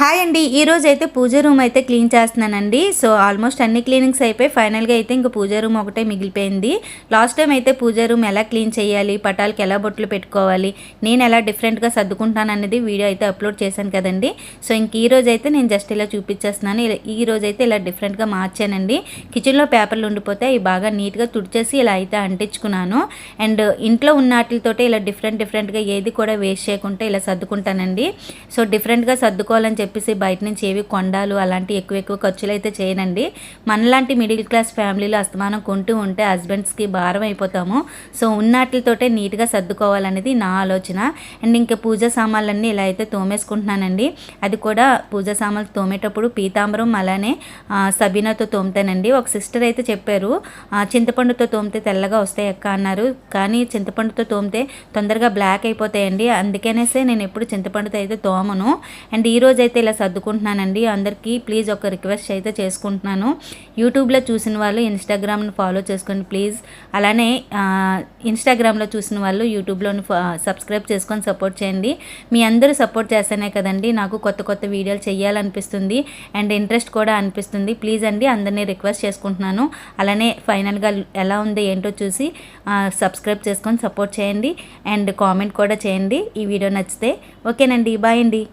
Hi అండి. ఈ అయితే పూజ రూమ్ అయితే క్లీన్ చేస్తున్నానండి. సో ఆల్మోస్ట్ అన్ని క్లీనింగ్స్ అయిపోయి ఫైనల్గా అయితే ఇంకా పూజ రూమ్ ఒకటే మిగిలిపోయింది. లాస్ట్ టైం అయితే పూజ రూమ్ ఎలా క్లీన్ చేయాలి పటాలకి ఎలా బొట్లు పెట్టుకోవాలి నేను ఎలా డిఫరెంట్గా సర్దుకుంటాను అనేది వీడియో అయితే అప్లోడ్ చేశాను కదండి. సో ఇంక ఈ రోజు అయితే నేను జస్ట్ ఇలా చూపించేస్తున్నాను. ఇలా- ఈ రోజు అయితే ఇలా డిఫరెంట్గా మార్చానండి. కిచెన్లో పేపర్లు ఉండిపోతే అవి బాగా నీట్గా తుడిచేసి ఇలా అయితే అంటించుకున్నాను. అండ్ ఇంట్లో ఉన్న వాటితోటే ఇలా డిఫరెంట్ డిఫరెంట్గా ఏది కూడా వేస్ట్ చేయకుండా ఇలా సర్దుకుంటానండి. సో డిఫరెంట్గా సర్దుకోవాలని చెప్పేసి బయట నుంచి ఏవి కొండాలు అలాంటి ఎక్కువ ఎక్కువ ఖర్చులు అయితే చేయనండి. మనలాంటి మిడిల్ క్లాస్ ఫ్యామిలీలో అస్తమానం కొంటూ ఉంటే హస్బెండ్స్కి భారం అయిపోతాము. సో ఉన్నట్లతోటే నీట్గా సర్దుకోవాలనేది నా ఆలోచన. అండ్ ఇంకా పూజ సామాన్లన్నీ ఇలా అయితే తోమేసుకుంటున్నానండి. అది కూడా పూజ సామాన్లు తోమేటప్పుడు పీతాంబరం అలానే సబీనాతో తోముతానండి. ఒక సిస్టర్ అయితే చెప్పారు చింతపండుతో తోమితే తెల్లగా వస్తాయి అక్క అన్నారు. కానీ చింతపండుతో తోమితే తొందరగా బ్లాక్ అయిపోతాయండి. అందుకనేసే నేను ఎప్పుడు చింతపండుతో అయితే తోమను. అండ్ ఈరోజు అయితే అయితే ఇలా సర్దుకుంటున్నానండి. అందరికీ ప్లీజ్ ఒక రిక్వెస్ట్ అయితే చేసుకుంటున్నాను. యూట్యూబ్లో చూసిన వాళ్ళు ఇన్స్టాగ్రామ్ని ఫాలో చేసుకోండి ప్లీజ్. అలానే ఇన్స్టాగ్రామ్లో చూసిన వాళ్ళు యూట్యూబ్లోని సబ్స్క్రైబ్ చేసుకొని సపోర్ట్ చేయండి. మీ అందరూ సపోర్ట్ చేస్తేనే కదండి నాకు కొత్త కొత్త వీడియోలు చేయాలనిపిస్తుంది అండ్ ఇంట్రెస్ట్ కూడా అనిపిస్తుంది. ప్లీజ్ అండి అందరినీ రిక్వెస్ట్ చేసుకుంటున్నాను. అలానే ఫైనల్గా ఎలా ఉంది ఏంటో చూసి సబ్స్క్రైబ్ చేసుకొని సపోర్ట్ చేయండి. అండ్ కామెంట్ కూడా చేయండి. ఈ వీడియో నచ్చితే ఓకేనండి. బాయ్ అండి.